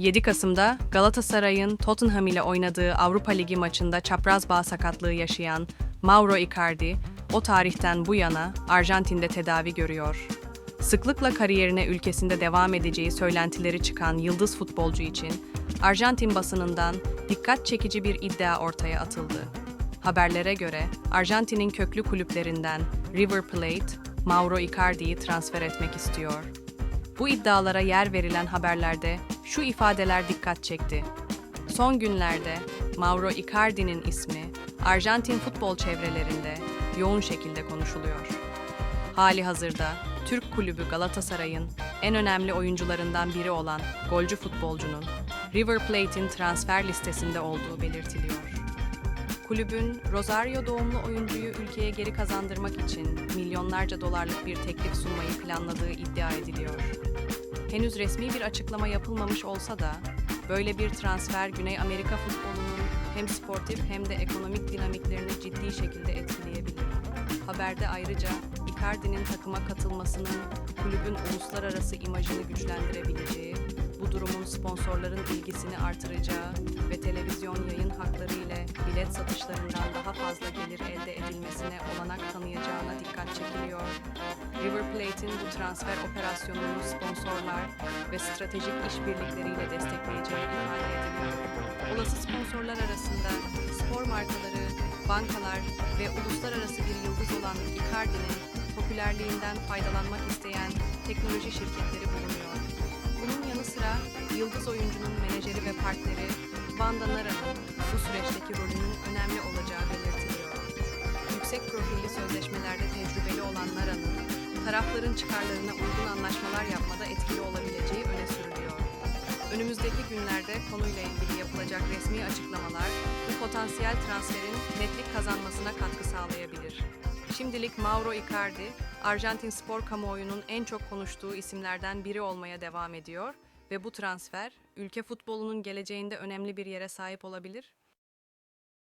7 Kasım'da Galatasaray'ın Tottenham ile oynadığı Avrupa Ligi maçında çapraz bağ sakatlığı yaşayan Mauro Icardi, o tarihten bu yana Arjantin'de tedavi görüyor. Sıklıkla kariyerine ülkesinde devam edeceği söylentileri çıkan yıldız futbolcu için Arjantin basınından dikkat çekici bir iddia ortaya atıldı. Haberlere göre Arjantin'in köklü kulüplerinden River Plate, Mauro Icardi'yi transfer etmek istiyor. Bu iddialara yer verilen haberlerde şu ifadeler dikkat çekti. Son günlerde Mauro Icardi'nin ismi Arjantin futbol çevrelerinde yoğun şekilde konuşuluyor. Hali hazırda Türk kulübü Galatasaray'ın en önemli oyuncularından biri olan golcü futbolcunun River Plate'in transfer listesinde olduğu belirtiliyor. Kulübün Rosario doğumlu oyuncuyu ülkeye geri kazandırmak için milyonlarca dolarlık bir teklif sunmayı planladığı iddia ediliyor. Henüz resmi bir açıklama yapılmamış olsa da böyle bir transfer Güney Amerika futbolunun hem sportif hem de ekonomik dinamiklerini ciddi şekilde etkileyebilir. Haberde ayrıca Icardi'nin takıma katılmasının kulübün uluslararası imajını güçlendirebileceği, bu durumun sponsorların ilgisini artıracağı ve televizyon yayın hakları satışlarından daha fazla gelir elde edilmesine olanak tanıyacağına dikkat çekiliyor. River Plate'in bu transfer operasyonunu sponsorlar ve stratejik işbirlikleriyle destekleyeceği ifade ediliyor. Olası sponsorlar arasında spor markaları, bankalar ve uluslararası bir yıldız olan Icardi'nin popülerliğinden faydalanmak isteyen teknoloji şirketleri bulunuyor. Bunun yanı sıra yıldız oyuncunun menajeri ve partneri Vanda bu süreçteki rolünün önemli olacağı belirtiliyor. Yüksek profilli sözleşmelerde tecrübeli olan Nara'nın tarafların çıkarlarına uygun anlaşmalar yapmada etkili olabileceği öne sürülüyor. Önümüzdeki günlerde konuyla ilgili yapılacak resmi açıklamalar bu potansiyel transferin netlik kazanmasına katkı sağlayabilir. Şimdilik Mauro Icardi, Arjantin spor kamuoyunun en çok konuştuğu isimlerden biri olmaya devam ediyor ve bu transfer ülke futbolunun geleceğinde önemli bir yere sahip olabilir.